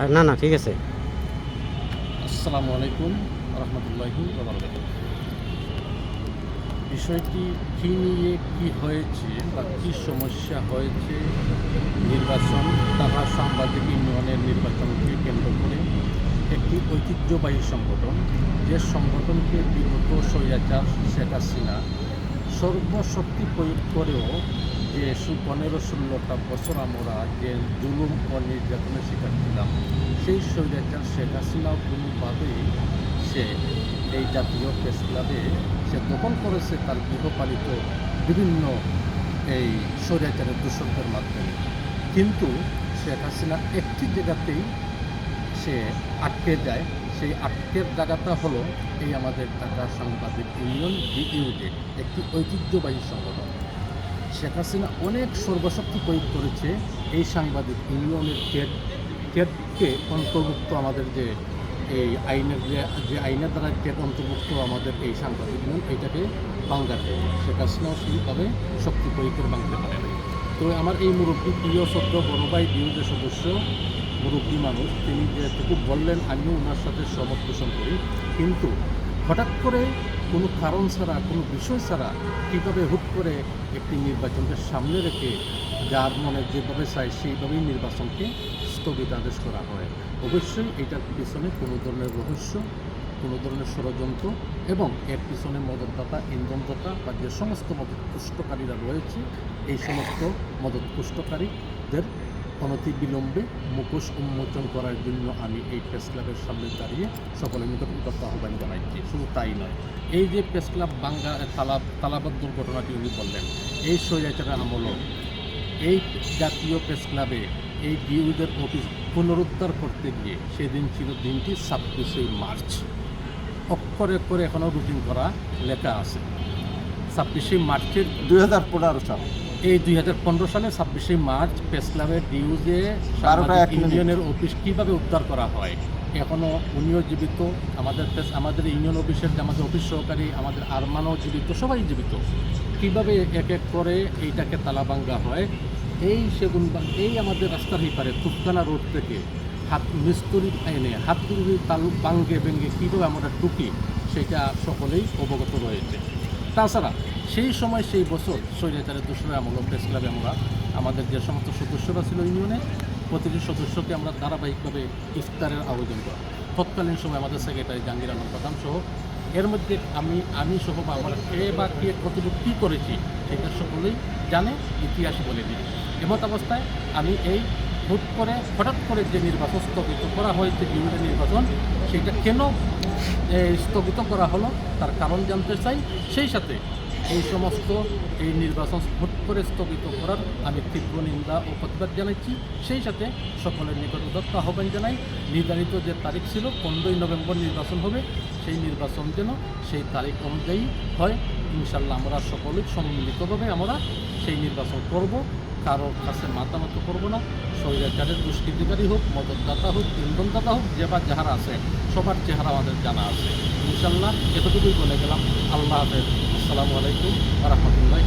আর না না ঠিক আছে। আসসালামু আলাইকুম রহমতুল্লাহি বিষয়টি কী নিয়ে কি হয়েছে বা কী সমস্যা হয়েছে নির্বাচন? তাহা সাংবাদিক ইউনিয়নের নির্বাচনকে কেন্দ্র করে একটি ঐতিহ্যবাহী সংগঠন যে সংগঠনকে বিগত স্বৈরাচার শেখ হাসিনা সর্বশক্তি প্রয়োগ করেও যে পনেরো ষোলোটা বছর আমরা যে জুলুম ও নির্যাতনের শিকার ছিলাম, সেই স্বৈরাচার শেখ হাসিনাও কোনোভাবেই সে এই জাতীয় প্রেস ক্লাবে সে দখল করেছে তার গৃহপালিত বিভিন্ন এই স্বৈরাচারের দূষণের মাধ্যমে। কিন্তু শেখ হাসিনা একটি জায়গাতেই সে আটকে যায়, সেই আটকের জায়গাটা হলো এই আমাদের ঢাকা সাংবাদিক ইউনিয়ন বিইউডে একটি ঐতিহ্যবাহী সংগঠন। শেখ হাসিনা অনেক সর্বশক্তি প্রয়োগ করেছে এই সাংবাদিক ইউনিয়নের টেট টেটকে অন্তর্ভুক্ত আমাদের যে এই আইনের যে যে আইনের দ্বারা টেট অন্তর্ভুক্ত আমাদের এই সাংবাদিক ইউনিয়ন, এটাকে বাংলাতে শেখ হাসিনাও সেইভাবে শক্তি প্রয়োগ করে বাংলাতে পারে। তো আমার এই মুরব্বী প্রিয় সদ্য বড় ভাই, বিরোধী সদস্য, মুরব্বী মানুষ, তিনি যেটুকু বললেন, আমিও ওনার সাথে পোষণ করি কিন্তু হঠাৎ করে কোনো কারণ ছাড়া, কোনো বিষয় ছাড়া কীভাবে হুট করে একটি নির্বাচনকে সামনে রেখে যার মনে যেভাবে চায় সেইভাবেই নির্বাচনকে স্থগিতাদেশ করা হয়। অবশ্যই এটার পিছনে কোনো ধরনের রহস্য, কোনো ধরনের ষড়যন্ত্র এবং এর পিছনে মদতদাতা, ইন্ধনদাতা বা যে সমস্ত মদতপুষ্টকারীরা রয়েছে, এই সমস্ত মদতপুষ্টকারীদের অনতি বিলম্বে মুখোশ উন্মোচন করার জন্য আমি এই প্রেস ক্লাবের সামনে দাঁড়িয়ে সকলের নিকট উদাত্ত আহ্বান জানাচ্ছি শুধু তাই নয়, এই যে প্রেস ক্লাব বাঙ্গা তালাব তালাবাদ দুর্ঘটনাটি উনি বললেন, এই স্বৈরাচারের আমলও, এই জাতীয় প্রেস ক্লাবে এই ডিউদের অফিস পুনরুদ্ধার করতে গিয়ে সেদিন ছিল দিনটি ছাব্বিশে মার্চ। অক্ষরে অক্ষরে এখনও রুটিন করা লেখা আছে। ছাব্বিশে মার্চের দুই হাজার পনেরো সাল। এই দুই হাজার পনেরো সালে ছাব্বিশে মার্চ প্রেস ক্লাবের ডিউজে ইউনিয়নের অফিস কীভাবে উদ্ধার করা হয়? এখনও উনিও জীবিত আমাদের প্রেস আমাদের ইউনিয়ন অফিসের যে আমাদের অফিস সহকারী আমাদের আরমানও জীবিত সবাই জীবিত। কীভাবে এক এক করে এইটাকে তালাবাঙ্গা হয়? এই সেগুন এই আমাদের রাস্তার হিপারে তুফখানা রোড থেকে হাত মিস্তুরি এনে হাতুড়ি তালু বাঙ্গে বেঙ্গে কীভাবে আমরা টুকি সেটা সকলেই অবগত রয়েছে। তাছাড়া সেই সময়, সেই বছর স্বৈরাচারের দোসরা আমল প্রেস ক্লাবে আমরা, আমাদের যে সমস্ত সদস্যরা ছিল ইউনিয়নে, প্রতিটি সদস্যকে আমরা ধারাবাহিকভাবে ইফতারের আয়োজন করা। তৎকালীন সময় আমাদের সেক্রেটারি জাহাঙ্গীর আলম প্রধান সহ। এর মধ্যে আমি আমি সহ বা আমার কে বা কে কতটুকু কী করেছি, সেটা সকলেই জানে, ইতিহাস বলে দিই। এমত অবস্থায় আমি এই হুট করে, হঠাৎ করে যে নির্বাচন স্থগিত করা হয়েছে, ইউনিয়নের নির্বাচন, সেটা কেন স্থগিত করা হলো। তার কারণ জানতে চাই। সেই সাথে এই সমস্ত এই নির্বাচন হুট করে স্থগিত করার আমি তীব্র নিন্দা ও প্রতিবাদ জানাচ্ছি সেই সাথে সকলের নিকট উদত্ত আহ্বান জানাই। নির্ধারিত যে তারিখ ছিল, পনেরোই নভেম্বর নির্বাচন হবে। সেই নির্বাচন যেন সেই তারিখ অনুযায়ী হয়। ইনশাল্লাহ আমরা সকলেই সম্মিলিতভাবে আমরা সেই নির্বাচন করব। কারোর কাছে মাতামত করব না। স্বৈরাচারের দুষ্কৃতিকারী হোক, মদতদাতা হোক ইন্ধনদাতা হোক, যে বা যাহারা আছে, সবার চেহারা আমাদের জানা আছে। ইনশাল্লাহ এতটুকুই বলে গেলাম। আল্লাহ হাফেজ। আসসালামু আলাইকুম রহমতুল্লাহ